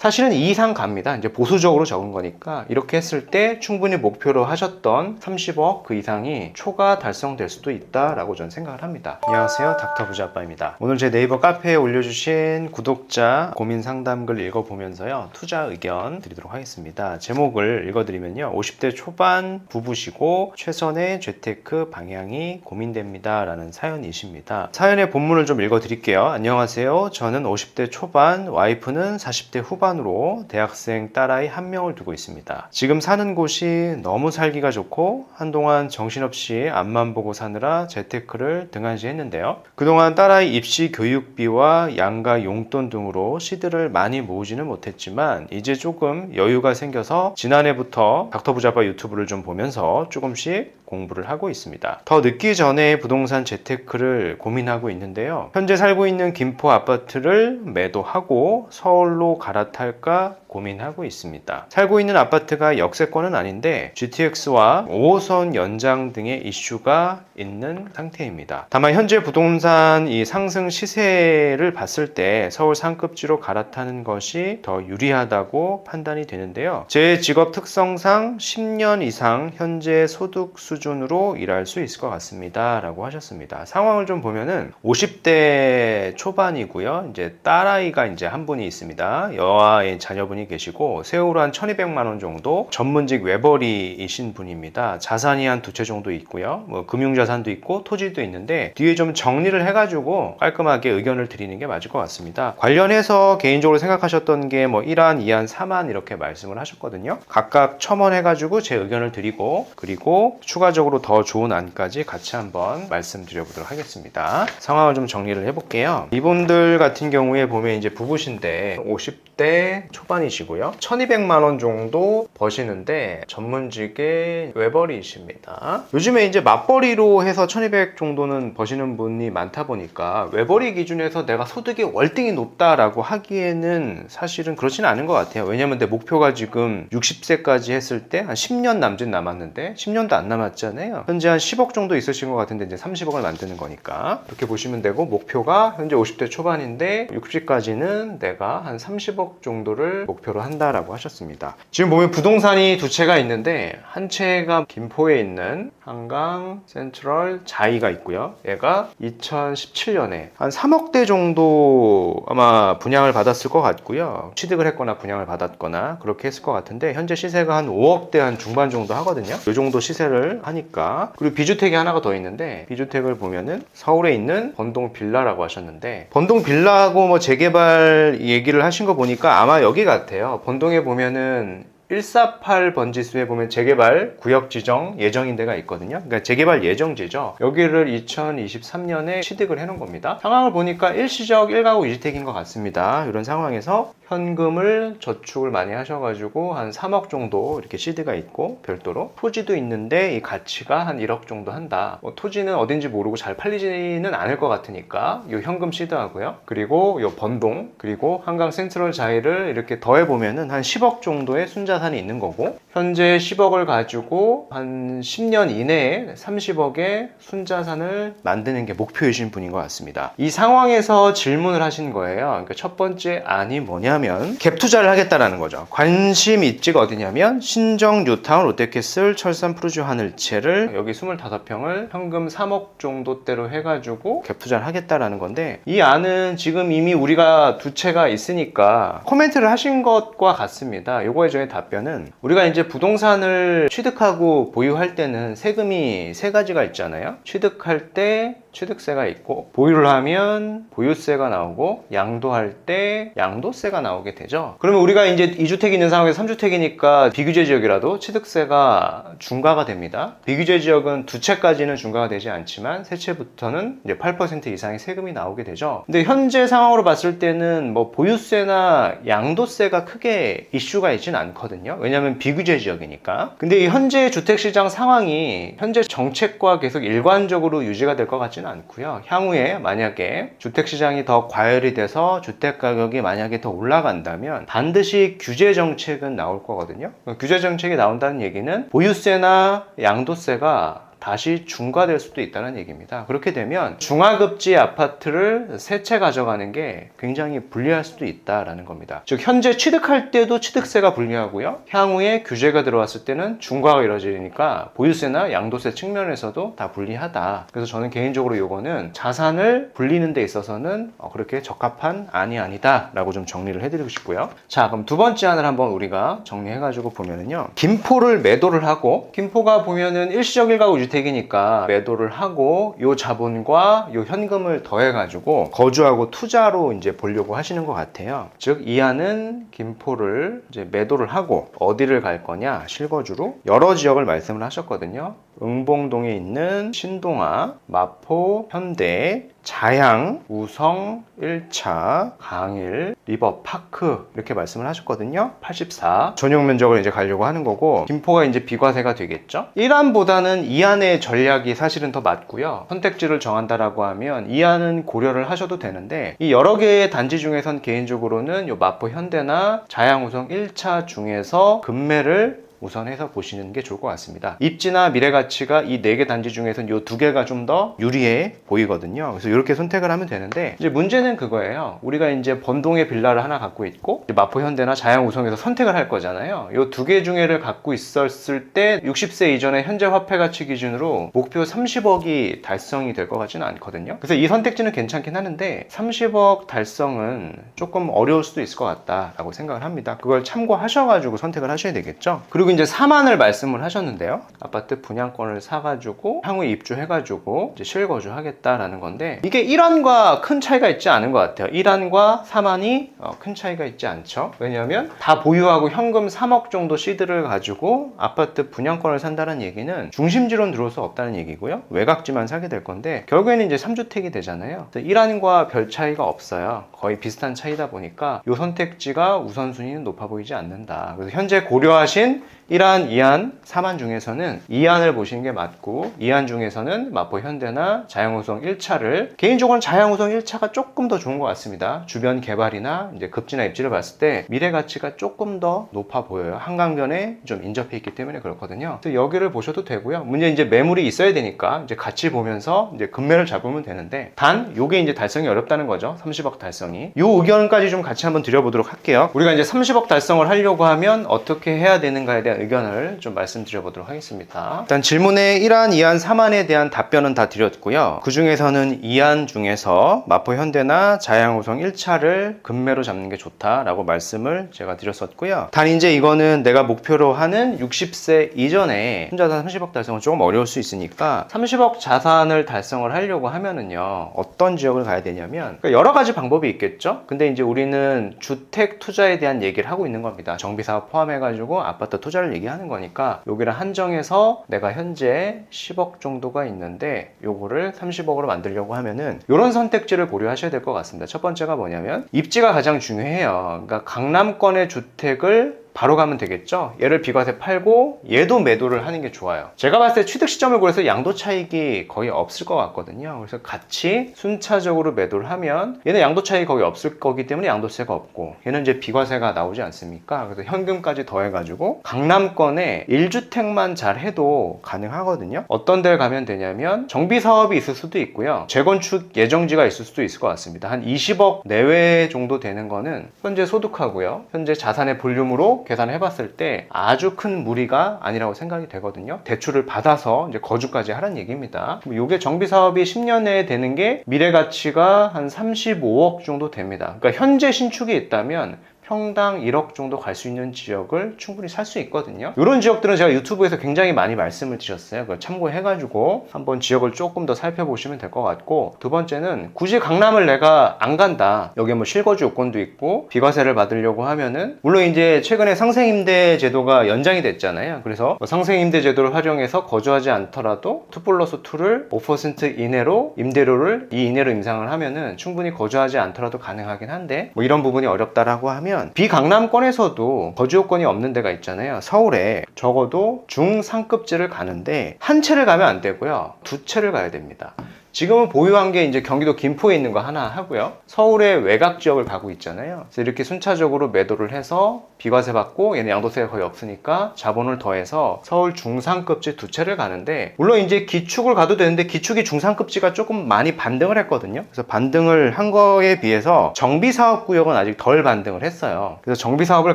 사실은 2 이상 갑니다. 이제 보수적으로 적은 거니까 이렇게 했을 때 충분히 목표로 하셨던 30억 그 이상이 초과 달성될 수도 있다라고 저는 생각을 합니다. 안녕하세요. 닥터 부자아빠입니다. 오늘 제 네이버 카페에 올려주신 구독자 고민 상담글 읽어보면서요. 투자 의견 드리도록 하겠습니다. 제목을 읽어드리면요. 50대 초반 부부시고 최선의 재테크 방향이 고민됩니다. 라는 사연이십니다. 사연의 본문을 좀 읽어드릴게요. 안녕하세요. 저는 50대 초반, 와이프는 40대 후반 으로 대학생 딸아이 한 명을 두고 있습니다. 지금 사는 곳이 너무 살기가 좋고 한동안 정신없이 앞만 보고 사느라 재테크를 등한시 했는데요. 그동안 딸아이 입시 교육비와 양가 용돈 등으로 시드를 많이 모으지는 못했지만 이제 조금 여유가 생겨서 지난해부터 닥터부자바 유튜브를 좀 보면서 조금씩 공부를 하고 있습니다. 더 늦기 전에 부동산 재테크를 고민하고 있는데요. 현재 살고 있는 김포 아파트를 매도하고 서울로 갈아 탈까 고민하고 있습니다. 살고 있는 아파트가 역세권은 아닌데 GTX와 5호선 연장 등의 이슈가 있는 상태입니다. 다만 현재 부동산 이 상승 시세를 봤을 때 서울 상급지로 갈아타는 것이 더 유리하다고 판단이 되는데요. 제 직업 특성상 10년 이상 현재 소득 수준으로 일할 수 있을 것 같습니다. 라고 하셨습니다. 상황을 좀 보면은 50대 초반이고요. 이제 딸아이가 이제 한 분이 있습니다. 여아의 자녀분이 계시고 세후로 한 1200만 원 정도 전문직 외벌이이신 분입니다. 자산이 한 두 채 정도 있고요. 뭐 금융자산도 있고 토지도 있는데 뒤에 좀 정리를 해가지고 깔끔하게 의견을 드리는 게 맞을 것 같습니다. 관련해서 개인적으로 생각하셨던 게 뭐 1안, 2안, 3안 이렇게 말씀을 하셨거든요. 각각 첨언해가지고 제 의견을 드리고 그리고 추가적으로 더 좋은 안까지 같이 한번 말씀드려보도록 하겠습니다. 상황을 좀 정리를 해볼게요. 이분들 같은 경우에 보면 이제 부부신데 50대 초반이 시고요. 1200만 원 정도 버시는데 전문직의 외벌이십니다. 요즘에 이제 맞벌이로 해서 1200 정도는 버시는 분이 많다 보니까 외벌이 기준에서 내가 소득이 월등히 높다라고 하기에는 사실은 그렇지는 않은 것 같아요. 왜냐면 내 목표가 지금 60세까지 했을 때 한 10년 남짓 남았는데 10년도 안 남았잖아요. 현재 한 10억 정도 있으신 것 같은데 이제 30억을 만드는 거니까 이렇게 보시면 되고 목표가 현재 50대 초반인데 60까지는 내가 한 30억 정도를 목 표로 한다라고 하셨습니다. 지금 보면 부동산이 두 채가 있는데 한 채가 김포에 있는 한강 센트럴 자이가 있고요. 얘가 2017년에 한 3억대 정도 아마 분양을 받았을 것 같고요. 취득을 했거나 분양을 받았거나 그렇게 했을 것 같은데 현재 시세가 한 5억대 한 중반 정도 하거든요. 이 정도 시세를 하니까 그리고 비주택이 하나가 더 있는데 비주택을 보면은 서울에 있는 번동 빌라라고 하셨는데 번동 빌라하고 뭐 재개발 얘기를 하신 거 보니까 아마 여기 같아요. 번동에 보면은 148 번지수에 보면 재개발 구역 지정 예정인 데가 있거든요. 그러니까 재개발 예정지죠. 여기를 2023년에 취득을 해놓은 겁니다. 상황을 보니까 일시적 1가구 2주택인 것 같습니다. 이런 상황에서 현금을 저축을 많이 하셔가지고 한 3억 정도 이렇게 시드가 있고 별도로 토지도 있는데 이 가치가 한 1억 정도 한다. 뭐 토지는 어딘지 모르고 잘 팔리지는 않을 것 같으니까 이 현금 시드하고요. 그리고 이 번동 그리고 한강 센트럴 자이를 이렇게 더해 보면은 한 10억 정도의 순자산이 있는 거고 현재 10억을 가지고 한 10년 이내에 30억의 순자산을 만드는 게 목표이신 분인 것 같습니다. 이 상황에서 질문을 하신 거예요. 그러니까 첫 번째 안이 뭐냐 면 갭 투자를 하겠다라는 거죠. 관심 있지가 어디냐면 신정 뉴타운 롯데캐슬 철산 푸르주 하늘채를 여기 25평을 현금 3억 정도대로 해가지고 갭 투자를 하겠다라는 건데 이 안은 지금 이미 우리가 두 채가 있으니까 코멘트를 하신 것과 같습니다. 요거에 저의 답변은 우리가 이제 부동산을 취득하고 보유할 때는 세금이 세 가지가 있잖아요. 취득할 때 취득세가 있고 보유를 하면 보유세가 나오고 양도할 때 양도세가 나오 게 되죠. 그러면 우리가 이제 2주택이 있는 상황에서 3주택이니까 비규제 지역이라도 취득세가 중과가 됩니다. 비규제 지역은 두 채까지는 중과가 되지 않지만 세 채부터는 이제 8% 이상의 세금이 나오게 되죠. 근데 현재 상황으로 봤을 때는 뭐 보유세나 양도세가 크게 이슈가 있지는 않거든요. 왜냐하면 비규제 지역이니까. 근데 이 현재 주택시장 상황이 현재 정책과 계속 일관적으로 유지가 될 것 같지는 않고요. 향후에 만약에 주택시장이 더 과열이 돼서 주택 가격이 만약에 더 올라 간다면 반드시 규제 정책은 나올 거거든요. 규제 정책이 나온다는 얘기는 보유세나 양도세가 다시 중과될 수도 있다는 얘기입니다. 그렇게 되면 중하급지 아파트를 세채 가져가는 게 굉장히 불리할 수도 있다라는 겁니다. 즉 현재 취득할 때도 취득세가 불리하고요. 향후에 규제가 들어왔을 때는 중과가 이루어지니까 보유세나 양도세 측면에서도 다 불리하다. 그래서 저는 개인적으로 요거는 자산을 불리는 데 있어서는 어, 그렇게 적합한 안이 아니다라고 좀 정리를 해드리고 싶고요. 자 그럼 두 번째 안을 한번 우리가 정리해가지고 보면은요. 김포를 매도를 하고 김포가 보면은 일시적 일가구 주택이니까 매도를 하고 요 자본과 요 현금을 더해 가지고 거주하고 투자로 이제 보려고 하시는 것 같아요. 즉이 안은 김포를 이제 매도를 하고 어디를 갈 거냐 실거주로 여러 지역을 말씀을 하셨거든요. 응봉동에 있는 신동아, 마포, 현대, 자양, 우성, 1차, 강일, 리버파크 이렇게 말씀을 하셨거든요. 84 전용 면적을 이제 가려고 하는 거고 김포가 이제 비과세가 되겠죠. 1안보다는 2안의 전략이 사실은 더 맞고요. 선택지를 정한다라고 하면 2안은 고려를 하셔도 되는데 이 여러 개의 단지 중에선 개인적으로는 요 마포 현대나 자양, 우성 1차 중에서 금매를 우선해서 보시는 게 좋을 것 같습니다. 입지나 미래 가치가 이 네 개 단지 중에서는 이 두 개가 좀 더 유리해 보이거든요. 그래서 이렇게 선택을 하면 되는데 이제 문제는 그거예요. 우리가 이제 번동의 빌라를 하나 갖고 있고 이제 마포 현대나 자양 우성에서 선택을 할 거잖아요. 이 두 개 중에를 갖고 있었을 때 60세 이전의 현재 화폐 가치 기준으로 목표 30억이 달성이 될 것 같지는 않거든요. 그래서 이 선택지는 괜찮긴 하는데 30억 달성은 조금 어려울 수도 있을 것 같다라고 생각을 합니다. 그걸 참고하셔가지고 선택을 하셔야 되겠죠. 그리고 이제 4만을 말씀을 하셨는데요. 아파트 분양권을 사가지고 향후에 입주해가지고 이제 실거주 하겠다라는 건데 이게 1안과 큰 차이가 있지 않은 것 같아요. 1안과 3안이 어, 큰 차이가 있지 않죠. 왜냐하면 다 보유하고 현금 3억 정도 시드를 가지고 아파트 분양권을 산다는 얘기는 중심지로는 들어올 수 없다는 얘기고요. 외곽지만 사게 될 건데 결국에는 이제 3주택이 되잖아요. 1안과 별 차이가 없어요. 거의 비슷한 차이다 보니까 이 선택지가 우선순위는 높아 보이지 않는다. 그래서 현재 고려하신 1안, 2안, 3안 중에서는 2안을 보시는 게 맞고 2안 중에서는 마포 현대나 자양우성 1차를 개인적으로는 자양우성 1차가 조금 더 좋은 것 같습니다. 주변 개발이나 이제 급지나 입지를 봤을 때 미래 가치가 조금 더 높아 보여요. 한강변에 좀 인접해 있기 때문에 그렇거든요. 그래서 여기를 보셔도 되고요. 문제 이제 매물이 있어야 되니까 이제 같이 보면서 이제 금매를 잡으면 되는데 단 요게 이제 달성이 어렵다는 거죠. 30억 달성이. 요 의견까지 좀 같이 한번 드려보도록 할게요. 우리가 이제 30억 달성을 하려고 하면 어떻게 해야 되는가에 대한 의견을 좀 말씀드려 보도록 하겠습니다. 일단 질문에 1안, 2안, 3안에 대한 답변은 다 드렸고요. 그 중에서는 2안 중에서 마포 현대나 자양호성 1차를 금매로 잡는 게 좋다라고 말씀을 제가 드렸었고요. 단 이제 이거는 내가 목표로 하는 60세 이전에 혼자서 30억 달성은 조금 어려울 수 있으니까 30억 자산을 달성을 하려고 하면은요 어떤 지역을 가야 되냐면 그러니까 여러 가지 방법이 있겠죠. 근데 이제 우리는 주택 투자에 대한 얘기를 하고 있는 겁니다. 정비 사업 포함해가지고 아파트 투자를 얘기하는 거니까 여기를 한정해서 내가 현재 10억 정도가 있는데 요거를 30억으로 만들려고 하면은 이런 선택지를 고려하셔야 될 것 같습니다. 첫 번째가 뭐냐면 입지가 가장 중요해요. 그러니까 강남권의 주택을 바로 가면 되겠죠. 얘를 비과세 팔고 얘도 매도를 하는 게 좋아요. 제가 봤을 때 취득 시점을 고려해서 양도 차익이 거의 없을 것 같거든요. 그래서 같이 순차적으로 매도를 하면 얘는 양도 차익이 거의 없을 거기 때문에 양도세가 없고 얘는 이제 비과세가 나오지 않습니까? 그래서 현금까지 더해가지고 강남권에 1주택만 잘 해도 가능하거든요. 어떤 데를 가면 되냐면 정비 사업이 있을 수도 있고요. 재건축 예정지가 있을 수도 있을 것 같습니다. 한 20억 내외 정도 되는 거는 현재 소득하고요. 현재 자산의 볼륨으로 계산을 해봤을 때 아주 큰 무리가 아니라고 생각이 되거든요. 대출을 받아서 이제 거주까지 하라는 얘기입니다. 이게 정비 사업이 10년 내에 되는 게 미래 가치가 한 35억 정도 됩니다. 그러니까 현재 신축이 있다면 평당 1억 정도 갈 수 있는 지역을 충분히 살 수 있거든요. 이런 지역들은 제가 유튜브에서 굉장히 많이 말씀을 드렸어요. 그걸 참고해가지고 한번 지역을 조금 더 살펴보시면 될 것 같고 두 번째는 굳이 강남을 내가 안 간다. 여기 뭐 실거주 요건도 있고 비과세를 받으려고 하면은 물론 이제 최근에 상생임대 제도가 연장이 됐잖아요. 그래서 뭐 상생임대 제도를 활용해서 거주하지 않더라도 2 플러스 2를 5% 이내로 임대료를 이 이내로 임상을 하면은 충분히 거주하지 않더라도 가능하긴 한데 뭐 이런 부분이 어렵다라고 하면 비강남권에서도 거주 요건이 없는 데가 있잖아요. 서울에 적어도 중상급지를 가는데 한 채를 가면 안 되고요. 두 채를 가야 됩니다. 지금은 보유한 게 이제 경기도 김포에 있는 거 하나 하고요. 서울의 외곽 지역을 가고 있잖아요. 그래서 이렇게 순차적으로 매도를 해서 비과세 받고 얘는 양도세가 거의 없으니까 자본을 더해서 서울 중상급지 두 채를 가는데 물론 이제 기축을 가도 되는데 기축이 중상급지가 조금 많이 반등을 했거든요. 그래서 반등을 한 거에 비해서 정비사업 구역은 아직 덜 반등을 했어요. 그래서 정비사업을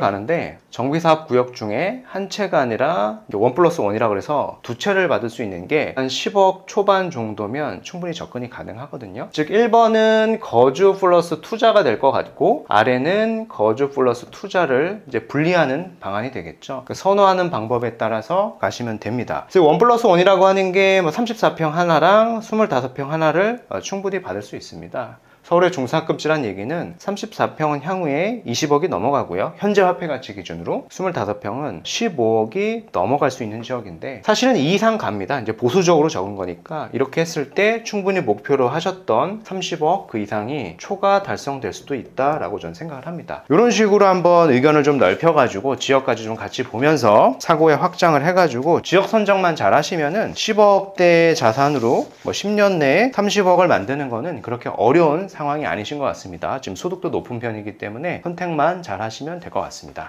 가는데 정비사업 구역 중에 한 채가 아니라 원 플러스 원이라 그래서 두 채를 받을 수 있는 게 한 10억 초반 정도면 충분히 접근이 가능하거든요. 즉 1번은 거주 플러스 투자가 될 것 같고 아래는 거주 플러스 투자를 이제 분리하는 방안이 되겠죠. 그 선호하는 방법에 따라서 가시면 됩니다. 그래서 원 플러스 원이라고 하는 게 뭐 34평 하나랑 25평 하나를 어, 충분히 받을 수 있습니다. 서울의 중상급지란 얘기는 34평은 향후에 20억이 넘어가고요. 현재 화폐 가치 기준으로 25평은 15억이 넘어갈 수 있는 지역인데 사실은 이 이상 갑니다. 이제 보수적으로 적은 거니까 이렇게 했을 때 충분히 목표로 하셨던 30억 그 이상이 초과 달성될 수도 있다라고 저는 생각을 합니다. 이런 식으로 한번 의견을 좀 넓혀가지고 지역까지 좀 같이 보면서 사고에 확장을 해가지고 지역 선정만 잘 하시면은 10억대 자산으로 뭐 10년 내에 30억을 만드는 거는 그렇게 어려운 상황이 아니신 것 같습니다. 지금 소득도 높은 편이기 때문에 선택만 잘 하시면 될 것 같습니다.